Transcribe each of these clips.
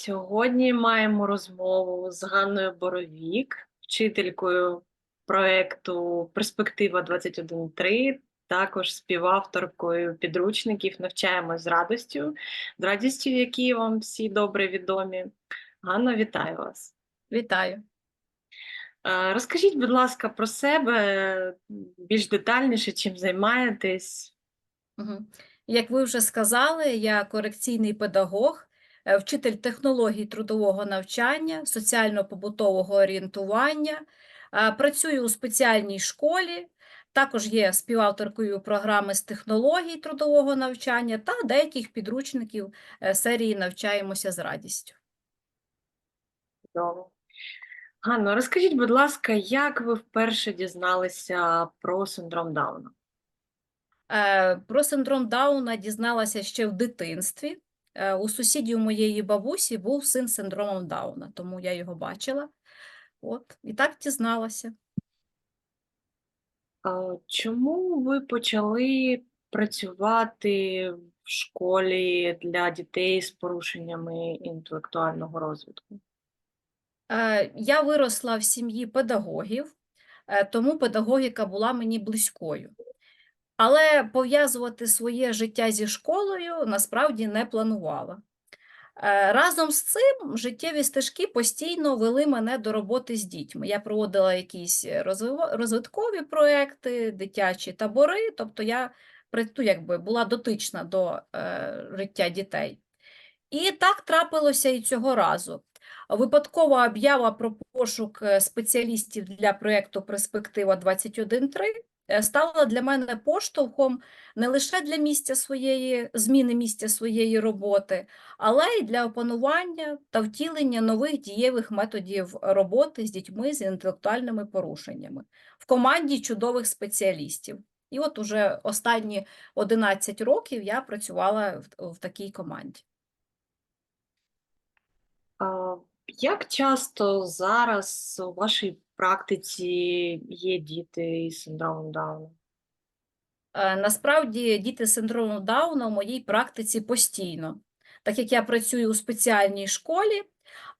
Сьогодні маємо розмову з Ганною Боровік, вчителькою проекту Перспектива 21.3, також співавторкою підручників Навчаємось з радістю, з радістю, які вам всі добре відомі. Ганна, вітаю вас. Вітаю. Е, Розкажіть, будь ласка, про себе більш детальніше, чим займаєтесь. Як ви вже сказали, я корекційний педагог, вчитель технологій трудового навчання, соціально-побутового орієнтування, а, працюю у спеціальній школі, також є співавторкою програми з технологій трудового навчання та деяких підручників е, серії Навчаємося з радістю. Ганно, розкажіть, будь ласка, як ви вперше дізналися про синдром Дауна? Е, Про синдром Дауна дізналася ще в дитинстві. Е, У сусідів моєї бабусі був син з синдромом Дауна, тому я його бачила. От, і так дізналася. А Чому ви почали працювати в школі для дітей з порушеннями інтелектуального розвитку? Е, Я виросла в сім'ї педагогів, е, тому педагогіка була мені близькою. Але пов'язувати своє життя зі школою насправді не планувала. Е, Разом з цим життєві стежки постійно вели мене до роботи з дітьми. Я проводила якісь розвиткові проекти, дитячі табори, тобто я ну, якби була дотична до е, життя дітей. І так трапилося і цього разу. Випадкова об'ява про пошук е, спеціалістів для проєкту Перспектива 21.3 е, стала для мене поштовхом не лише для місця своєї зміни місця своєї роботи, але й для опанування та втілення нових дієвих методів роботи з дітьми з інтелектуальними порушеннями в команді чудових спеціалістів. І от уже останні 11 років я працювала в, в такій команді. Як часто зараз у вашій практиці є діти із синдромом Дауна? Е, Насправді діти з синдромом Дауна в моїй практиці постійно, так як я працюю у спеціальній школі,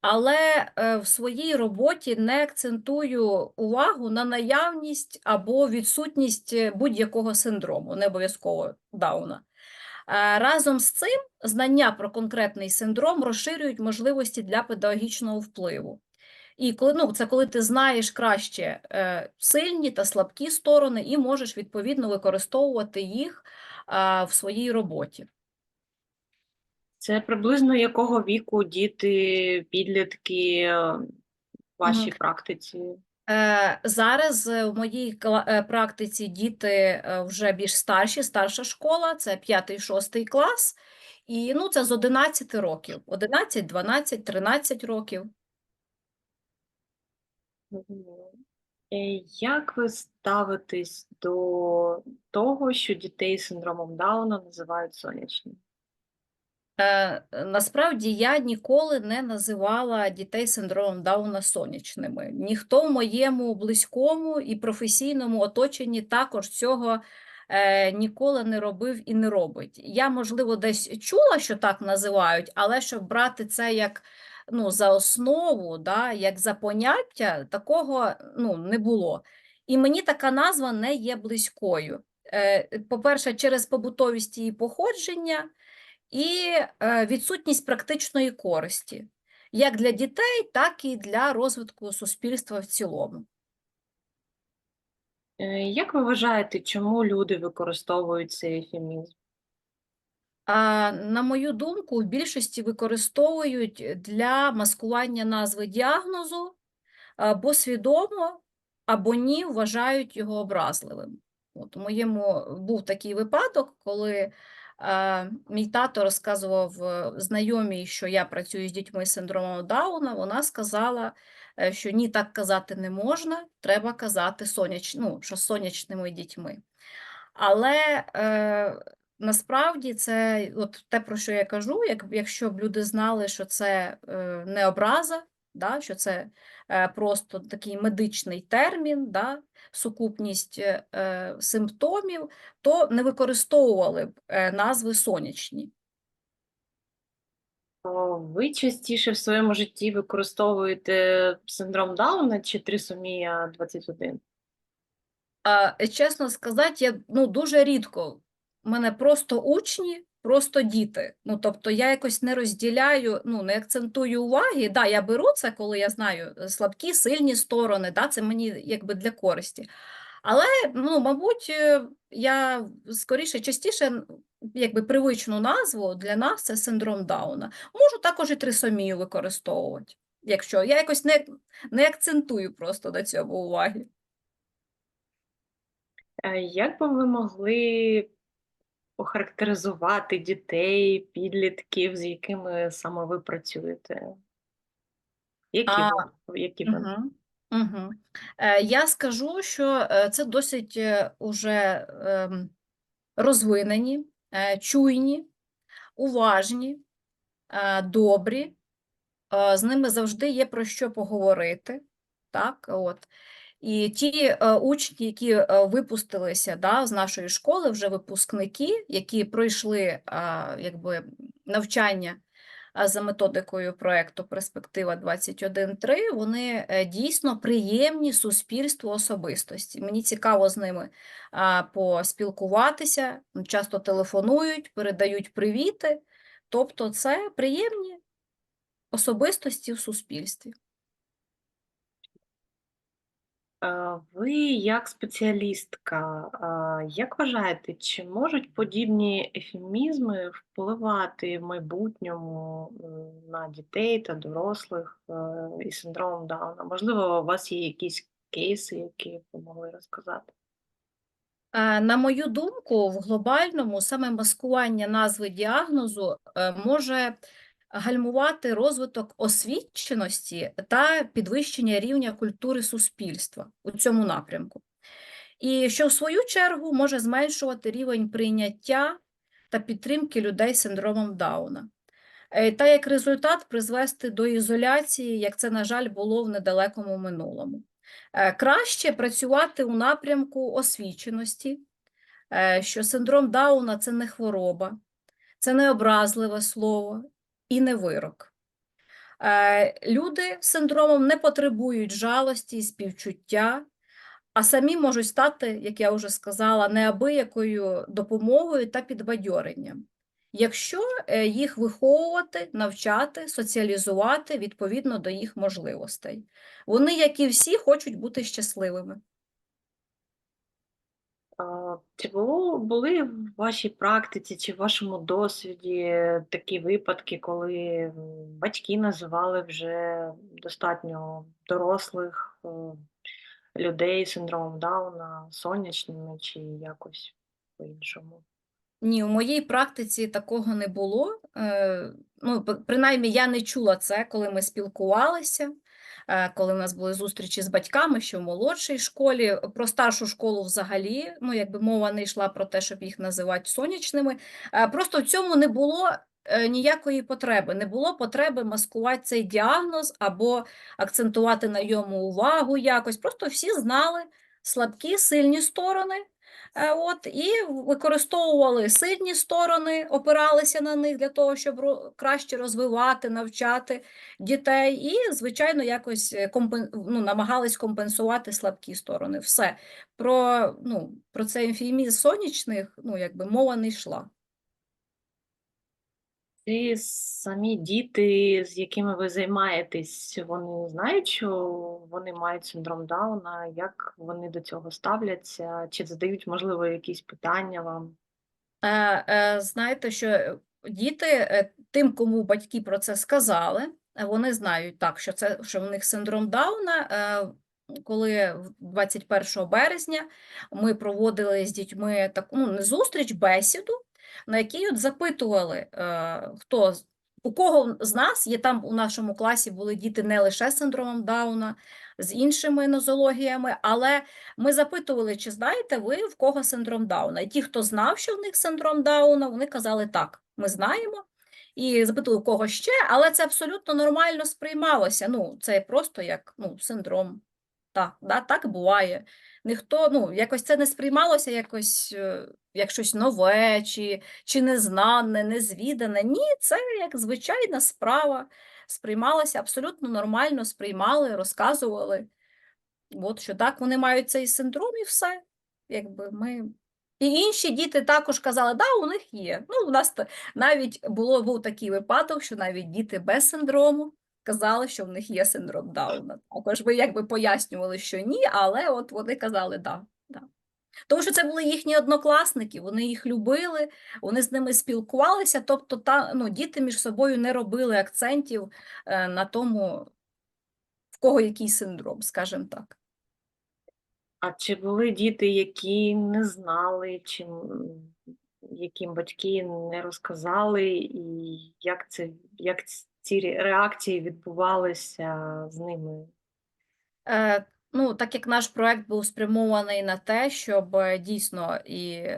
але е, в своїй роботі не акцентую увагу на наявність або відсутність е, будь-якого синдрому, не обов'язково Дауна. Разом з цим знання про конкретний синдром розширюють можливості для педагогічного впливу. І коли ну, це коли ти знаєш краще е, сильні та слабкі сторони, і можеш відповідно використовувати їх е, в своїй роботі. Це приблизно якого віку діти, підлітки е, в вашій практиці? Е, Зараз в моїй е, практиці діти вже більш старші, старша школа, це 5-6 клас, і ну, це з 11 років, 11, 12, 13 років. Е, Як ви ставитесь до того, що дітей з синдромом Дауна називають сонячні? Е, Насправді я ніколи не називала дітей з синдромом Дауна сонячними. Ніхто в моєму близькому і професійному оточенні також цього е, ніколи не робив і не робить. Я, можливо, десь чула, що так називають, але щоб брати це як ну, за основу, да, як за поняття, такого ну, не було. І мені така назва не є близькою. Е, По-перше, через побутовість її походження і е, відсутність практичної користі як для дітей, так і для розвитку суспільства в цілому. Е, Як ви вважаєте, чому люди використовують цей ефемізм? На мою думку, в більшості використовують для маскування назви діагнозу, або свідомо, або ні, вважають його образливим. От у моєму був такий випадок, коли е, мій тато розказував е, знайомій, що я працюю з дітьми з синдромом Дауна. Вона сказала, е, що ні, так казати не можна, треба казати соняч, ну, що сонячними дітьми. Але е, насправді це от те, про що я кажу, як, якщо б люди знали, що це е, не образа, да, що це е, просто такий медичний термін, да, сукупність е, е, симптомів, то не використовували б е, назви сонячні. Ви частіше в своєму житті використовуєте синдром Дауна чи трисомія 21? А, е, чесно сказати, я ну, дуже рідко. Мене просто учні, просто діти. Ну, тобто я якось не розділяю, ну, не акцентую уваги. Да, я беру це, коли я знаю е, слабкі, сильні сторони, да, це мені якби для користі. Але, ну, мабуть, е, я скоріше, частіше, якби привичну назву для нас це синдром Дауна. Можу також і трисомію використовувати, якщо я якось не, не акцентую просто на цьому уваги. Е, Як би ви могли охарактеризувати дітей, підлітків, з якими саме ви працюєте? Які А, ви? Які ви? Угу. Е, я скажу, що е, це досить е, уже ем, розвинені, е, чуйні, уважні, е, добрі. Е, з ними завжди є про що поговорити. Так, от. І ті е, учні, які е, випустилися да, з нашої школи, вже випускники, які пройшли якби, навчання за методикою проекту Перспектива 21.3, вони е, дійсно приємні суспільству особистості. Мені цікаво з ними поспілкуватися, часто телефонують, передають привіти. Тобто, це приємні особистості в суспільстві. Е, Ви як спеціалістка, як вважаєте, чи можуть подібні ефемізми впливати в майбутньому на дітей та дорослих е, із синдромом Дауна? Можливо, у вас є якісь кейси, які ви могли розказати? Е, На мою думку, в глобальному саме маскування назви діагнозу е, може гальмувати розвиток освіченості та підвищення рівня культури суспільства у цьому напрямку. І що в свою чергу може зменшувати рівень прийняття та підтримки людей з синдромом Дауна. Е, Та як результат призвести до ізоляції, як це, на жаль, було в недалекому минулому. Е, Краще працювати у напрямку освіченості, е, що синдром Дауна це не хвороба, це не образливе слово і не вирок. Е, Люди з синдромом не потребують жалості і співчуття, а самі можуть стати, як я вже сказала, неабиякою допомогою та підбадьоренням, якщо е, їх виховувати, навчати, соціалізувати відповідно до їх можливостей. Вони, як і всі, хочуть бути щасливими. Чи було, були в вашій практиці чи в вашому досвіді такі випадки, коли батьки називали вже достатньо дорослих е, людей з синдромом Дауна сонячними чи якось по-іншому? Ні, у моїй практиці такого не було. Е, Ну, принаймні, я не чула це, коли ми спілкувалися, коли в нас були зустрічі з батьками, що в молодшій школі. Про старшу школу взагалі, ну, якби мова не йшла про те, щоб їх називати сонячними. Е, Просто в цьому не було е, ніякої потреби. Не було потреби маскувати цей діагноз або акцентувати на йому увагу якось. Просто всі знали слабкі, сильні сторони. Е, От, і використовували сильні сторони, опиралися на них для того, щоб краще розвивати, навчати дітей, і, звичайно, якось е, компен... ну, намагались компенсувати слабкі сторони. Все. Про, ну, про цей емфіємізм сонячних ну, якби мова не йшла. Ці самі діти, з якими ви займаєтесь, вони знають, що вони мають синдром Дауна, як вони до цього ставляться, чи задають, можливо, якісь питання вам? Е, е, Знаєте, що е, діти, е, тим, кому батьки про це сказали, вони знають так, що це що в них синдром Дауна. Е, Коли в 21 березня ми проводили з дітьми таку ну, не зустріч, бесіду, на якій от запитували, е, хто у кого з нас є там у нашому класі були діти не лише з синдромом Дауна, з іншими нозологіями, але ми запитували, чи знаєте ви, в кого синдром Дауна? І ті, хто знав, що в них синдром Дауна, вони казали так, ми знаємо. І запитували, у кого ще, але це абсолютно нормально сприймалося. Ну, це просто як ну, синдром. Так, да, так буває. Ніхто, ну, якось це не сприймалося якось е, як щось нове, чи, чи незнане, незвідане. Ні, це як звичайна справа. Сприймалося абсолютно нормально, сприймали, розказували. От що так, вони мають цей синдром і все. Якби ми... І інші діти також казали, да, у них є. Ну, у нас навіть було, був такий випадок, що навіть діти без синдрому казали, що в них є синдром Дауна. Також ви якби пояснювали, що ні, але от вони казали да. да. Тому що це були їхні однокласники, вони їх любили, вони з ними спілкувалися, тобто та, ну, діти між собою не робили акцентів е, на тому, в кого який синдром, скажімо так. А чи були діти, які не знали, чи яким батьки не розказали, і як це, як ці реакції відбувалися з ними? Е, ну, так як наш проект був спрямований на те, щоб е, дійсно і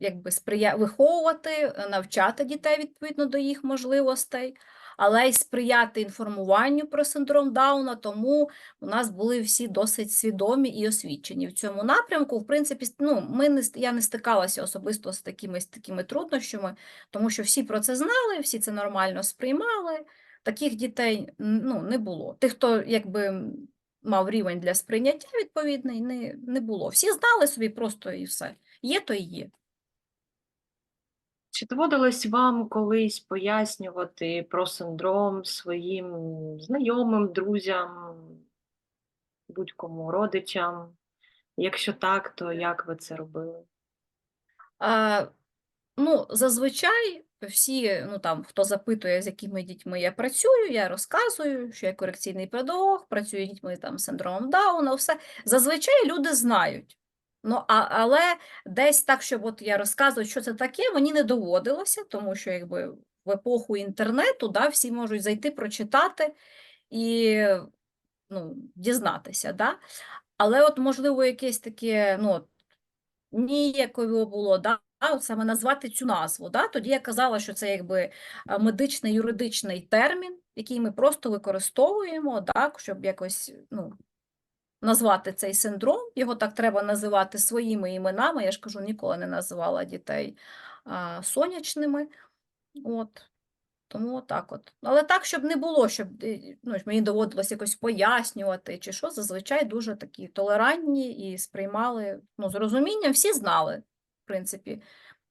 якби сприя... виховувати, навчати дітей відповідно до їх можливостей, але й сприяти інформуванню про синдром Дауна, тому у нас були всі досить свідомі і освічені в цьому напрямку. В принципі, ну, ми не, я не стикалася особисто з такими, з такими труднощами, тому що всі про це знали, всі це нормально сприймали. Таких дітей ну, не було. Тих, хто якби мав рівень для сприйняття відповідний, не, не було. Всі знали собі просто і все. Є, то і є. Чи доводилось вам колись пояснювати про синдром своїм знайомим, друзям, будь-кому, родичам? Якщо так, то як ви це робили? А, ну, зазвичай всі, ну там, хто запитує, з якими дітьми я працюю, я розказую, що я корекційний педагог, працюю з дітьми там, з синдромом Дауна, все. Зазвичай люди знають. Ну, а, але десь так, щоб от я розказую, що це таке, мені не доводилося, тому що якби в епоху інтернету да, всі можуть зайти, прочитати і ну, дізнатися. Да? Але от, можливо, якесь таке, ну, ніяково було, да, саме назвати цю назву. Да? Тоді я казала, що це якби медичний юридичний термін, який ми просто використовуємо, так, щоб якось ну, назвати цей синдром. Його так треба називати своїми іменами. Я ж кажу, ніколи не називала дітей а, сонячними. От. Тому отак от. Але так, щоб не було, щоб е, ну, мені доводилось якось пояснювати, чи що, зазвичай дуже такі толерантні і сприймали ну, з розумінням. Всі знали, в принципі,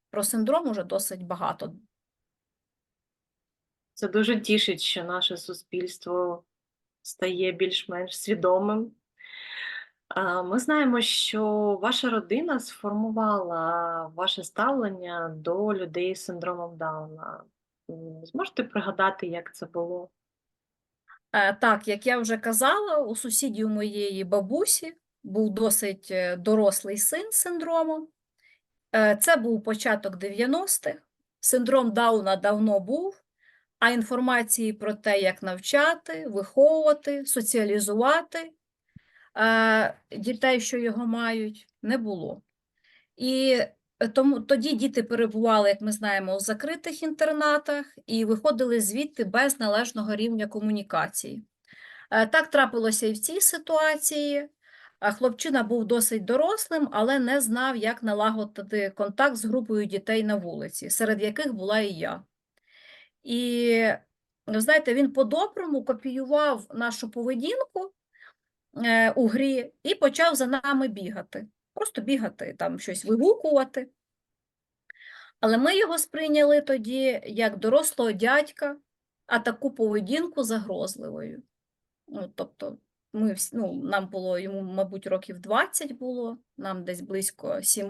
про синдром уже досить багато. Це дуже тішить, що наше суспільство стає більш-менш свідомим. Ми знаємо, що ваша родина сформувала ваше ставлення до людей з синдромом Дауна. Зможете пригадати, як це було? Е, Так, як я вже казала, у сусідів моєї бабусі був досить е, дорослий син з синдромом. Е, Це був початок 90-х. Синдром Дауна давно був, а інформації про те, як навчати, виховувати, соціалізувати дітей, що його мають, не було. І е, тому тоді діти перебували, як ми знаємо, у закритих інтернатах і виходили звідти без належного рівня комунікації. Е, Так трапилося і в цій ситуації. Хлопчина був досить дорослим, але не знав, як налагодити контакт з групою дітей на вулиці, серед яких була і я. І знаєте, він по-доброму копіював нашу поведінку у грі і почав за нами бігати. Просто бігати, там щось вигукувати. Але ми його сприйняли тоді як дорослого дядька, а таку поведінку загрозливою. Ну, тобто, ми, ну, нам було йому, мабуть, років 20 було, нам десь близько 7,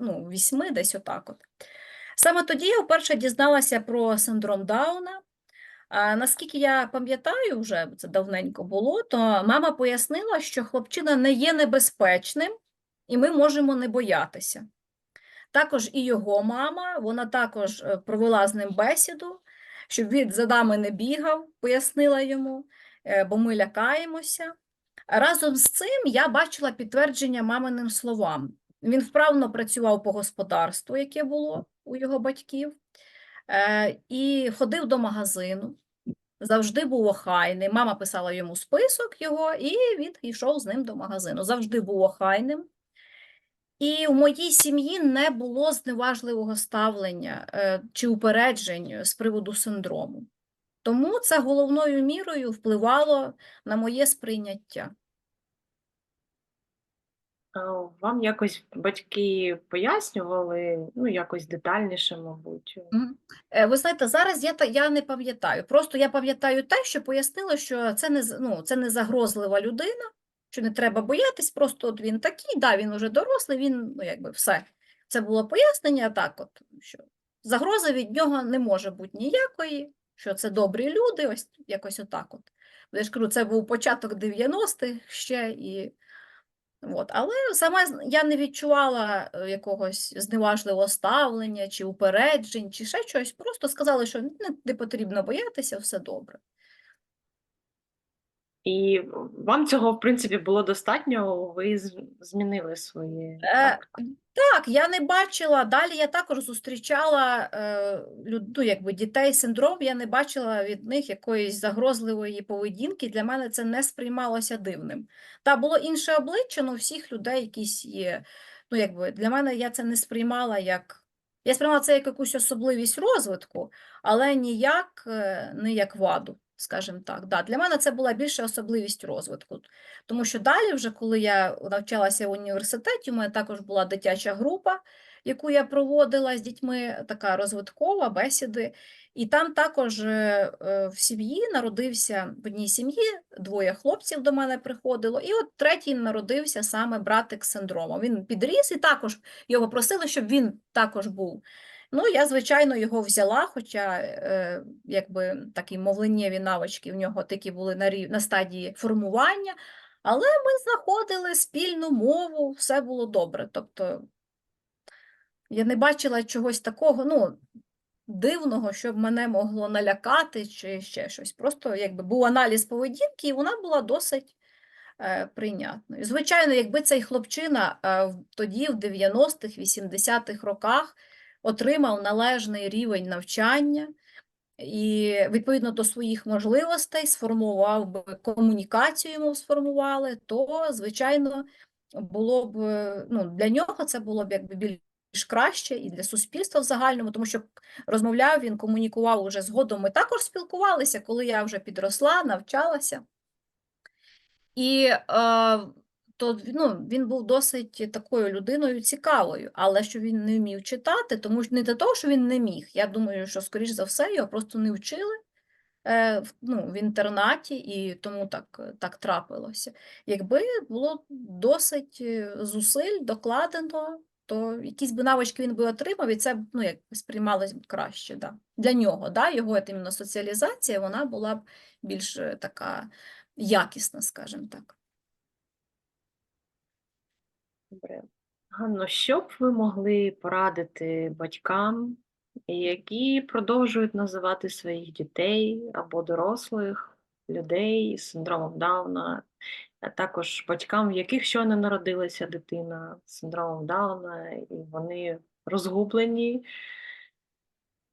ну, 8, десь отак от. Саме тоді я вперше дізналася про синдром Дауна. А наскільки я пам'ятаю, вже це давненько було, то мама пояснила, що хлопчина не є небезпечним, і ми можемо не боятися. Також і його мама, вона також е, провела з ним бесіду, щоб він за нами не бігав, пояснила йому, е, бо ми лякаємося. Разом з цим я бачила підтвердження маминим словам. Він вправно працював по господарству, яке було у його батьків, і ходив до магазину. завжди був охайним. Мама писала йому список його, і він йшов з ним до магазину. Завжди був охайним. І в моїй сім'ї не було зневажливого ставлення е, чи упереджень з приводу синдрому. Тому це головною мірою впливало на моє сприйняття. А Вам якось батьки пояснювали, ну, якось детальніше, мабуть. Е, Ви знаєте, зараз я, я не пам'ятаю. Просто я пам'ятаю те, що пояснили, що це не, з- ну, це не загрозлива людина, що не треба боятись, просто от він такий, да, він уже дорослий, він, ну, якби все. Це було пояснення так, от, що загрози від нього не може бути ніякої, що це добрі люди, ось якось отак от. Бо Я ж кажу, це був початок 90-х ще, і От. Але сама я не відчувала е, якогось зневажливого ставлення чи упереджень, чи ще щось. Просто сказали, що не, не потрібно боятися, все добре. І вам цього, в принципі, було достатньо, ви змінили своє. Е, так? Я не бачила. Далі я також зустрічала е, ну, якби дітей синдром, я не бачила від них якоїсь загрозливої поведінки. Для мене це не сприймалося дивним. Та було інше обличчя, але всіх людей якісь є. Ну, якби для мене я це не сприймала як. Я сприймала це як якусь особливість розвитку, але ніяк е, не як ваду, скажімо так. Да, для мене це була більше особливість розвитку. Тому що далі, вже коли я навчалася в університеті, у мене також була дитяча група, яку я проводила з дітьми, така розвиткова, бесіди. І там також е, е, в сім'ї народився в одній сім'ї двоє хлопців до мене приходило, і от третій народився саме братик з синдромом. Він підріс і також його просили, щоб він також був. Ну, я, звичайно, його взяла, хоча е, якби такі мовленнєві навички в нього такі були на, рів... на стадії формування, але ми знаходили спільну мову, все було добре. Тобто я не бачила чогось такого, ну, дивного, щоб мене могло налякати чи ще щось. Просто якби був аналіз поведінки, і вона була досить е, прийнятною. Звичайно, якби цей хлопчина е, тоді, в 90-х, 80-х роках, отримав належний рівень навчання і відповідно до своїх можливостей сформував би комунікацію йому сформували, то, звичайно, було б е, ну, для нього це було б якби більш краще і для суспільства в загальному, тому що розмовляв він, комунікував уже згодом. Ми також спілкувалися, коли я вже підросла, навчалася. І е, то ну, він був досить такою людиною цікавою, але що він не вмів читати, тому що не для того, що він не міг. Я думаю, що, скоріш за все, його просто не вчили е, ну, в інтернаті, і тому так, так трапилося. Якби було досить е, зусиль докладено, то якісь би навички він би отримав, і це ну, як сприймалось б краще. Да. Для нього, да, його от іменно соціалізація, вона була б більш е, така якісна, скажімо так. Добре. Ганно, що б ви могли порадити батькам, які продовжують називати своїх дітей або дорослих людей з синдромом Дауна, а також батькам, в яких щойно народилася дитина з синдромом Дауна, і вони розгублені?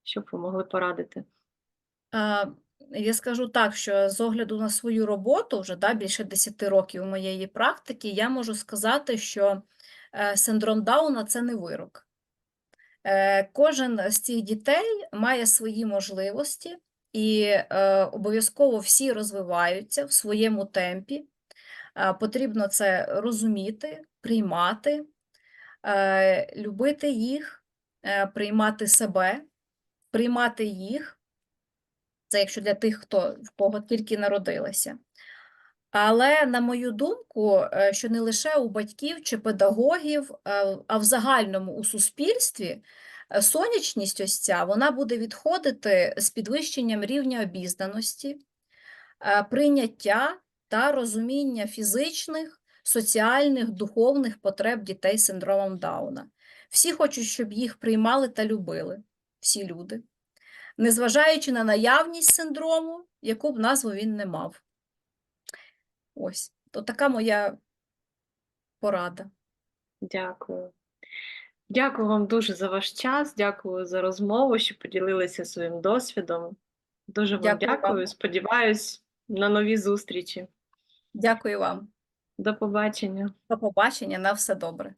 Що б ви могли порадити? Я скажу так, що з огляду на свою роботу, вже да, більше 10 років моєї практики, я можу сказати, що е, синдром Дауна це не вирок. Е, Кожен з цих дітей має свої можливості, і е, обов'язково всі розвиваються в своєму темпі. Потрібно це розуміти, приймати, любити їх, приймати себе, приймати їх. Це якщо для тих, хто в кого тільки народилися. Але, на мою думку, е, що не лише у батьків чи педагогів, е, а в загальному у суспільстві е, сонячність ось ця, вона буде відходити з підвищенням рівня обізнаності, прийняття та розуміння фізичних, соціальних, духовних потреб дітей з синдромом Дауна. Всі хочуть, щоб їх приймали та любили, всі люди незважаючи на наявність синдрому, яку б назву він не мав. Ось, то така моя порада. Дякую. Дякую вам дуже за ваш час, дякую за розмову, що поділилися своїм досвідом. Дуже вам Дякую вам. дякую. Сподіваюсь на нові зустрічі. Дякую вам. До побачення. До побачення, на все добре.